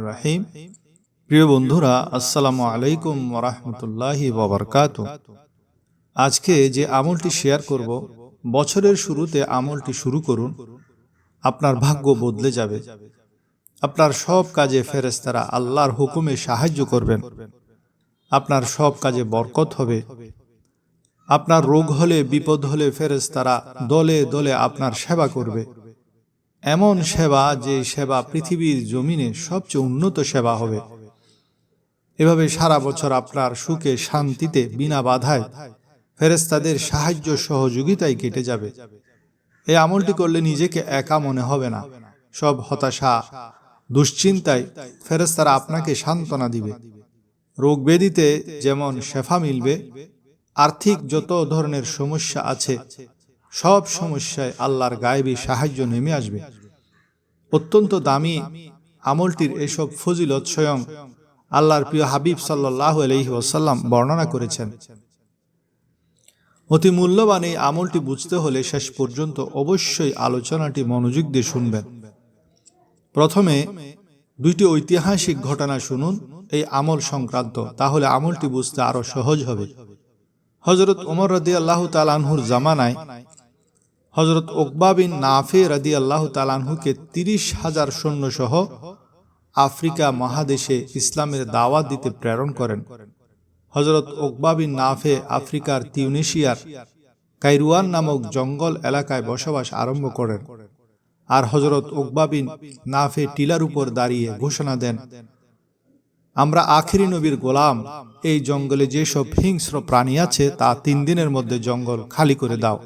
রহিম। প্রিয় বন্ধুরা, আসসালামু আলাইকুম রাহমাতুল্লাহি ওয়া বারাকাতুহু। আজকে যে আমলটি শেয়ার করব, বছরের শুরুতে আমলটি শুরু করুন, আপনার ভাগ্য বদলে যাবে। আপনার সব কাজে ফেরেশতারা আল্লাহর হুকুমে সাহায্য করবেন। আপনার সব কাজে বরকত হবে। আপনার রোগ হলে, বিপদ হলে ফেরেশতারা দলে দলে আপনার সেবা করবে। এমন সেবা যে সেবা পৃথিবীর জমিনে সবচেয়ে উন্নত সেবা হবে। এভাবে সারা বছর আপনার সুখে শান্তিতে বিনা বাধায় ফেরেস্তাদের সাহায্য সহযোগিতায় কেটে যাবে। এই আমলটি করলে নিজেকে একা মনে হবে না। সব হতাশা দুশ্চিন্তায় ফেরেস্তারা আপনাকে সান্ত্বনা দিবে। রোগ ব্যাধিতে যেমন শেফা মিলবে, আর্থিক যত ধরনের সমস্যা আছে সব সমস্যায় আল্লাহর গায়েবী সাহায্য নেমে আসবে। অত্যন্ত দামি আমলটির এসব ফজিলত স্বয়ং আল্লাহর প্রিয় হাবিব সাল্লাহ আলহি ওসাল্লাম বর্ণনা করেছেন। অতি মূল্যবান এই আমলটি বুঝতে হলে শেষ পর্যন্ত অবশ্যই আলোচনাটি মনোযোগ দিয়ে শুনবেন। প্রথমে দুইটি ঐতিহাসিক ঘটনা শুনুন এই আমল সংক্রান্ত, তাহলে আমলটি বুঝতে আরও সহজ হবে। হজরত ওমর রদি আল্লাহ তালানহুর জামানায় হজরত ওকবা বিন নাফে রাদি আল্লাহ তালানহুকে তিরিশ হাজার সৈন্য সহ আফ্রিকা মহাদেশে ইসলামের দাওয়াত দিতে প্রেরণ করেন। হজরত ওকবা বিন নাফে আফ্রিকার তিউনেশিয়ার কাইরুয়ান নামক জঙ্গল এলাকায় বসবাস আরম্ভ করেন আর হজরত ওকবা বিন নাফে টিলার উপর দাঁড়িয়ে ঘোষণা দেন, আমরা আখেরি নবীর গোলাম, এই জঙ্গলে যেসব হিংস্র প্রাণী আছে তা তিন দিনের মধ্যে জঙ্গল খালি করে দাও।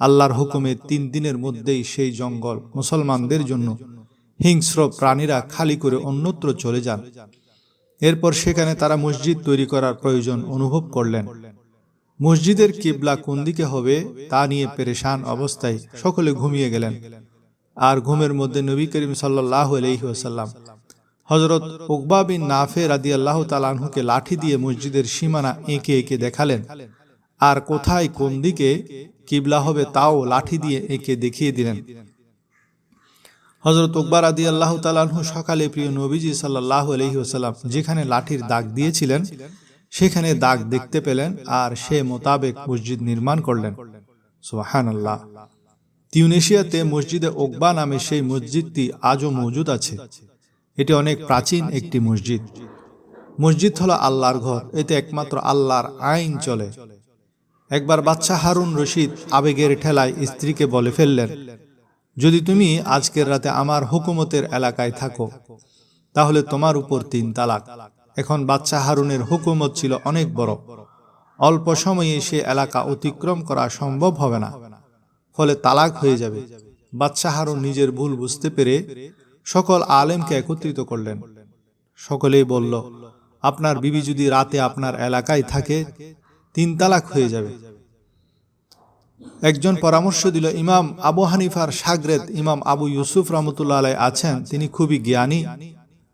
আল্লাহর হুকুমে তিন দিনের মধ্যেই সেই জঙ্গল মুসলমানদের জন্য হিংস্র প্রাণীরা খালি করে অন্যত্র চলে যান। এরপর সেখানে তারা মসজিদ তৈরি করার প্রয়োজন অনুভব করলেন। মসজিদের কিবলা কোন দিকে হবে তা নিয়ে পেরেশান অবস্থায় সকলে ঘুমিয়ে গেলেন। আর ঘুমের মধ্যে নবী করিম সাল্লাহ আলহিহাসাল্লাম হজরত উকবা বিন নাফে রাদি আল্লাহ তালাহুকে লাঠি দিয়ে মসজিদের সীমানা এঁকে এঁকে দেখালেন। আর কোথায় কোন দিকে কিবলা হবে তাও লাঠি দিয়ে এঁকে দেখিয়ে দিলেন। হজরত উকবার আদি আল্লাহ তালাহু সকালে প্রিয় নবীজি সাল্লাহ আলহি ওসাল্লাম যেখানে লাঠির দাগ দিয়েছিলেন, সেখানে দাগ দেখতে পেলেন আর সে মোতাবেক মসজিদ নির্মাণ করলেন। সোহান আল্লাহ তিউনেশিয়াতে মসজিদে ওকবা নামে সেই মসজিদটি আজও মজুদ আছে। এটি অনেক প্রাচীন একটি মসজিদ। মসজিদ হলো আল্লাহর ঘর। এতে একমাত্র আল্লাহর আইন চলে। একবার বাচ্চা হারুন রশিদ আবেগের ঠেলায় স্ত্রীকে বলে ফেললেন, যদি তুমি আজকের রাতে আমার হুকুমতের এলাকায় থাকো, তাহলে তোমার উপর তিন তালাক। এখন বাচ্চা হারুনের হুকুমত ছিল অনেক বড়। অল্প সময়ে সে এলাকা অতিক্রম করা সম্ভব হবে না, ফলে তালাক হয়ে যাবে। বাচ্চা হারুন নিজের ভুল বুঝতে পেরে সকল আলেমকে একত্রিত করলেন। সকলেই বলল, আপনার বিবি যদি রাতে আপনার এলাকায় থাকে তিন তালাক হয়ে যাবে। একজন পরামর্শ দিল, ইমাম আবু হানিফার সাগরেদ ইমাম আবু ইউসুফ রহমতুল্লাহ আলাই আছেন, তিনি খুবই জ্ঞানী।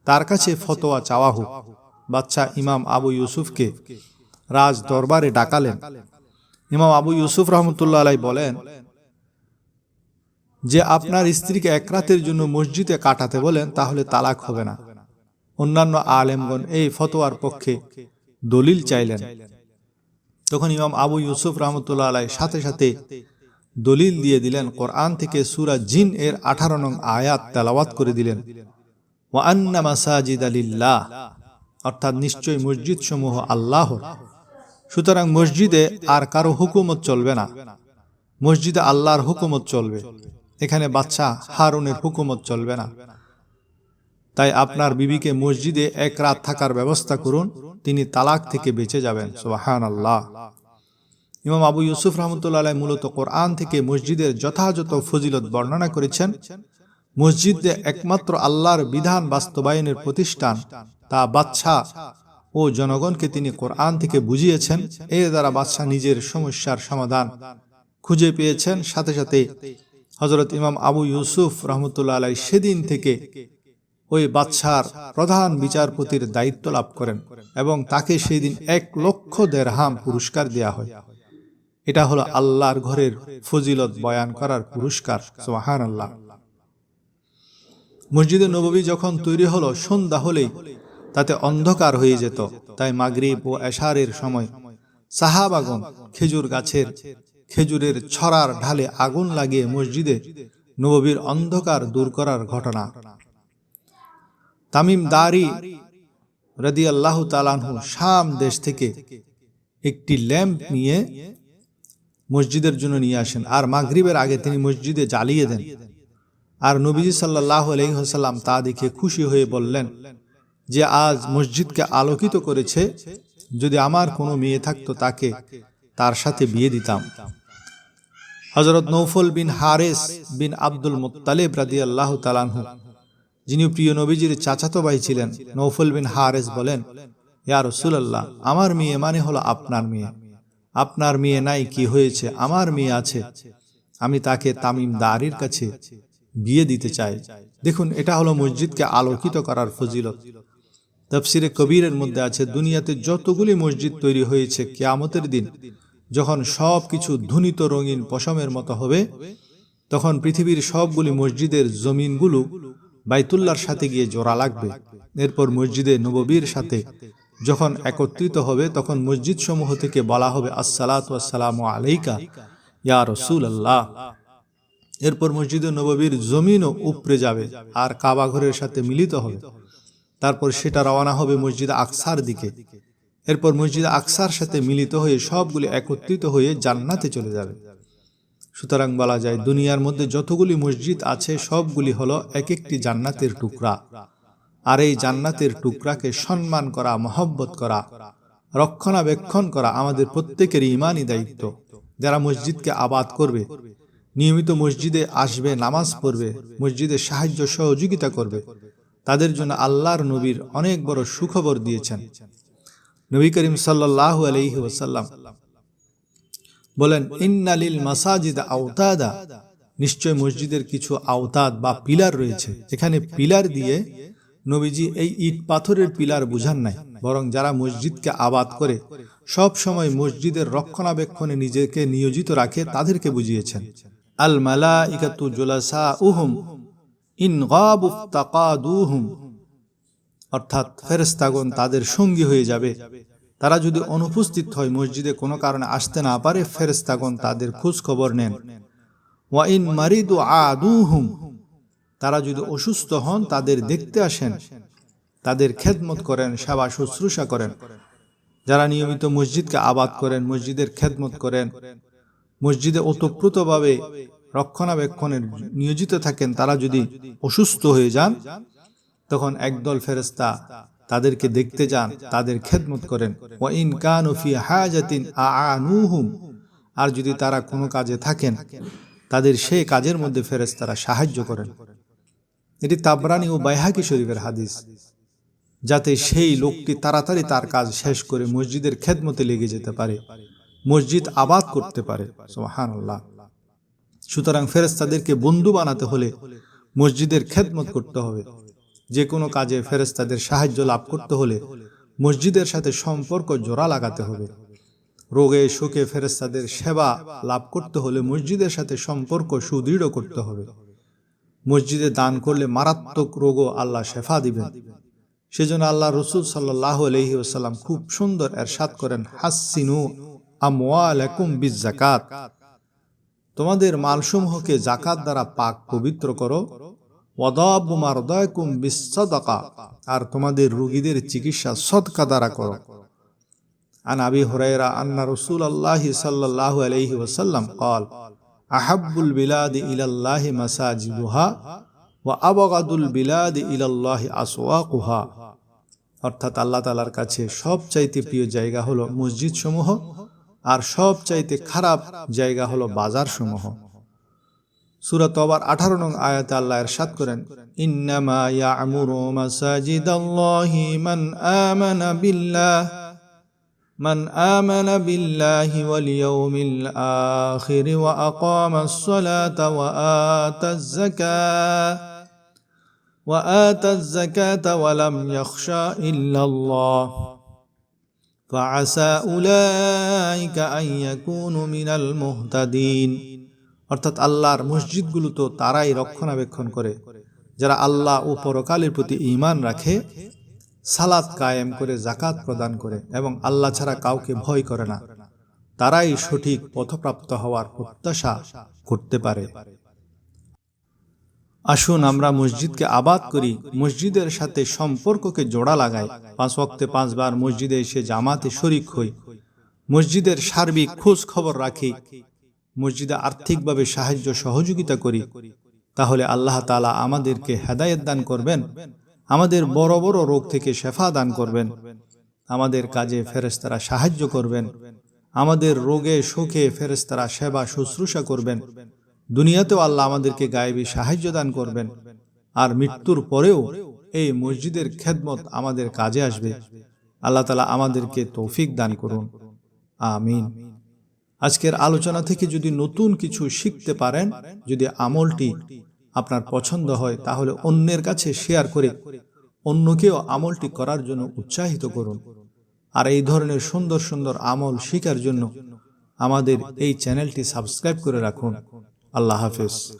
তার কাছে ফতোয়া চাওয়া হোক। বাচ্চা ইমাম আবু ইউসুফকে রাজ দরবারে ডাকালেন। ইমাম আবু ইউসুফ রহমতুল্লাহ আলাই বলেন, যে আপনার স্ত্রীকে এক রাতের জন্য মসজিদে কাটাতে বলেন, তাহলে তালাক হবে না। অন্যান্য আলেমগণ এই ফতোয়ার পক্ষে দলিল চাইলেন। তখন ইমাম আবু ইউসুফ রহমতুল্লাহ আলাই সাথে সাথে দলিল দিয়ে দিলেন, কোরআন থেকে সুরা জিন এর আঠারো নং আয়াত তেলাওয়াত করে দিলেন। অর্থাৎ নিশ্চয় মসজিদ সমূহ আল্লাহ সুতরাং মসজিদে আর কারও হুকুমত চলবে না। মসজিদে আল্লাহর হুকুমত চলবে। এখানে বাচ্চা হারুনের হুকুমত চলবে না। তাই আপনার বিবিকে মসজিদে এক রাত থাকার ব্যবস্থা করুন, তিনি তালাক থেকে বেঁচে যাবেন। সোহান আল্লাহ ইমাম আবু ইউসুফ রহমতুল্লাহ মূলত কোরআন থেকে মসজিদের যথাযথ ফজিলত বর্ণনা করেছেন। মসজিদে একমাত্র আল্লাহর বিধান বাস্তবায়নের প্রতিষ্ঠান, তা বাচ্চা ও জনগণকে তিনি কোরআন থেকে বুঝিয়েছেন। এর দ্বারা বাচ্চা নিজের সমস্যার সমাধান খুঁজে পেয়েছেন। সাথে সাথে হজরত ইমাম আবু ইউসুফ রহমতুল্লাহ আলাই সেদিন থেকে ওই বাচ্চার প্রধান বিচারপতির দায়িত্ব লাভ করেন এবং তাকে সেই দিন এক লক্ষ দেড়হাম পুরস্কার দেয়া হয়। এটা হলো আল্লাহর ঘরের ফজিলত বয়ান করার পুরস্কার সোহান আল্লাহ মসজিদে নববী যখন তৈরি হলো, সন্ধ্যা হলেই তাতে অন্ধকার হয়ে যেত। তাই মাগরিব ও এশারের সময় সাহাবাগন খেজুর গাছের, খেজুরের ছড়ার ঢালে আগুন লাগিয়ে মসজিদে নববীর অন্ধকার দূর করার ঘটনা। তামিম দারি রদি আল্লাহ তালানহু শাম দেশ থেকে একটি ল্যাম্প নিয়ে মসজিদের জন্য নিয়ে আসেন। আর মাগরিবের আগে তিনি মসজিদে জ্বালিয়ে দেন। আর নবীজি সাল্লাহ আলহিহাসাল্লাম তা দেখে খুশি হয়ে বললেন যে, আজ মসজিদকে আলোকিত করেছে। যদি আমার কোনো মেয়ে থাকতো তাকে তার সাথে বিয়ে দিতাম। হজরত নৌফল বিন হারেস বিন আব্দুল মুতালেব রাদি আল্লাহ তালানহু যিনি প্রিয় নবীজির চাচাতো ভাই ছিলেন, নৌফল বিন হারেস বলেন, ইয়া রসুলাল্লাহ, আমার মেয়ে মানে হলো আপনার মেয়ে। আপনার মেয়ে নাই কি হয়েছে, আমার মেয়ে আছে। আমি তাকে তামিম দারির কাছে বিয়ে দিতে চাই। দেখুন, এটা হলো মসজিদকে আলোকিত করার ফজিলত। তফসিরে কবিরের মধ্যে আছে, দুনিয়াতে যতগুলি মসজিদ তৈরি হয়েছে কেয়ামতের দিন, যখন সব কিছু ধুনিত রঙিন পশমের মতো হবে, তখন পৃথিবীর সবগুলি মসজিদের জমিনগুলো বাইতুল্লার সাথে গিয়ে জোড়া লাগবে। এরপর মসজিদে নববীর সাথে। যখন একত্রিত হবে, তখন মসজিদ সমূহ থেকে বলা হবে আসসালাতাম আলাইকা, ইয়া রসুল আল্লাহ এরপর মসজিদে নববীর জমিনও উপড়ে যাবে আর কাবা ঘরের সাথে মিলিত হবে। তারপর সেটা রওনা হবে মসজিদ আকসার দিকে। এরপর মসজিদ আকসার সাথে মিলিত হয়ে সবগুলি একত্রিত হয়ে জান্নাতে চলে যাবে। সুতরাং বলা যায়, দুনিয়ার মধ্যে যতগুলি মসজিদ আছে, সবগুলি হলো এক একটি জান্নাতের টুকরা। আর এই জান্নাতের টুকরাকে সম্মান করা, মহব্বত করা, রক্ষণাবেক্ষণ করা আমাদের প্রত্যেকের ইমানই দায়িত্ব। যারা মসজিদকে আবাদ করবে, নিয়মিত মসজিদে আসবে, নামাজ পড়বে, মসজিদে সাহায্য সহযোগিতা করবে, তাদের জন্য আল্লাহর নবীর অনেক বড় সুখবর দিয়েছেন। নবী করিম সাল্লাহ আলহি ওসাল্লাম বলেন ইন্নালিল মাসাজিদ আওতাদা। নিশ্চয় মসজিদের কিছু আওতাদ বা পিলার রয়েছে। এখানে পিলার দিয়ে নবীজি এই ইট পাথরের পিলার বুঝান নাই। বরং যারা মসজিদকে আবাদ করে সব সময় মসজিদের রক্ষণাবেক্ষণে নিজেকে নিয়োজিত রাখে তাদেরকে বুঝিয়েছেন। আল মালা ইকাতু জোলাসা উহুম ইন গাবুফতাকাদুহুম অর্থাৎ ফেরেস্তাগণ তাদের সঙ্গী হয়ে যাবে। তারা যদি অনুপস্থিত হয় মসজিদে কোনো কারণে আসতে না পারে ফেরেস্তাগণ তাদের খোঁজ খবর নেন ওয়াইন মারিদু আদুহুম, তারা যদি অসুস্থ হন, তাদের দেখতে আসেন, তাদের খেদমত করেন, সেবা শুশ্রূষা করেন। যারা নিয়মিত মসজিদকে আবাদ করেন, মসজিদের খেদমত করেন, মসজিদে ওতপ্রোতভাবে রক্ষণাবেক্ষণের নিয়োজিত থাকেন, তারা যদি অসুস্থ হয়ে যান, তখন একদল ফেরেস্তা তাদেরকে দেখতে যান, তাদের খেদমত করেন। ও ইন হাজাতিন আনুহুম আর যদি তারা কোনো কাজে থাকেন, তাদের সেই কাজের মধ্যে ফেরেস্তারা সাহায্য করেন। এটি তাবরানি ও বাইহাকি শরীফের হাদিস। যাতে সেই লোকটি তাড়াতাড়ি তার কাজ শেষ করে মসজিদের খেদমতে লেগে যেতে পারে, মসজিদ আবাদ করতে পারে। সুতরাং ফেরেস্তাদেরকে বন্ধু বানাতে হলে মসজিদের খেদমত করতে হবে। যে কোনো কাজে ফেরেস্তাদের সাহায্য লাভ করতে হলে মসজিদের সাথে সম্পর্ক জোড়া লাগাতে হবে। রোগে, শোকে ফেরেস্তাদের সেবা লাভ করতে হলে মসজিদের সাথে সম্পর্ক সুদৃঢ় করতে হবে। মসজিদে দান করলে মারাত্মক রোগও আল্লাহ শেফা দিবেন। সেজন্য আল্লাহ রসুল সাল্লাহ আলহি ওসাল্লাম খুব সুন্দর এরশাদ করেন, হাসিনু আমওয়ালাকুম বিজ জাকাত তোমাদের মালসমূহকে জাকাত দ্বারা পাক পবিত্র করো ওয়াদাবুমারদায়কুম বিসদাকা আর তোমাদের রোগীদের চিকিৎসা সদকা দ্বারা করো عن أبي هريرة أن رسول الله صلى الله عليه وسلم قال أحب البلاد إلى الله مساجدها وأبغض البلاد إلى الله أسواقها অর্থাৎ আল্লাহ তালার কাছে সবচাইতে প্রিয় জায়গা হলো মসজিদ সমূহ আর সবচাইতে খারাপ জায়গা হলো বাজার সমূহ সুরা তবার আঠারো নং আয়াতে আল্লাহ এরশাদ করেন ইন্নামা ইয়ামুরু মাসাজিদাল্লাহি মান আমানা বিল্লাহ من آمن بالله واليوم الآخر وأقام الصلاة وآتى الزكاة وآتى الزكاة ولم يخشى إلا الله فعسى أولئك أن يكونوا من المهتدين অর্থাৎ আল্লাহর মসজিদগুলো তো তারাই রক্ষণাবেক্ষণ করে। যারা আল্লাহ ও পরকালের প্রতি ঈমান রাখে, সালাত কায়েম করে জাকাত প্রদান করে এবং আল্লাহ ছাড়া কাউকে ভয় করে না, তারাই সঠিক পথপ্রাপ্ত হওয়ার প্রত্যাশা করতে পারে। আসুন আমরা মসজিদকে আবাদ করি, মসজিদের সাথে সম্পর্ককে জোড়া লাগাই। পাঁচ ওয়াক্তে পাঁচবার মসজিদে এসে জামাতে শরিক হই, মসজিদের সার্বিক খোঁজ খবর রাখি মসজিদে আর্থিকভাবে সাহায্য, সহযোগিতা করি, তাহলে আল্লাহ তালা আমাদেরকে হেদায়েত দান করবেন, আমাদের বড় বড় রোগ থেকে শেফা দান করবেন, আমাদের কাজে ফেরেশতারা সাহায্য করবেন, আমাদের রোগে সুখে ফেরেশতারা সেবা, শুশ্রূষা করবেন, দুনিয়াতেও আল্লাহ আমাদেরকে গায়েবী সাহায্য দান করবেন, আর মৃত্যুর পরেও এই মসজিদের খেদমত আমাদের কাজে আসবে, আল্লাহ তালা আমাদেরকে তৌফিক দান করুন, আমিন। আজকের আলোচনা থেকে যদি নতুন কিছু শিখতে পারেন, যদি আমলটি আপনার পছন্দ হয়, তাহলে অন্যের কাছে শেয়ার করে অন্যকেও আমলটি করার জন্য উৎসাহিত করুন। আর এই ধরনের সুন্দর সুন্দর আমল শিকার জন্য আমাদের এই চ্যানেলটি সাবস্ক্রাইব করে রাখুন। আল্লাহ হাফেজ।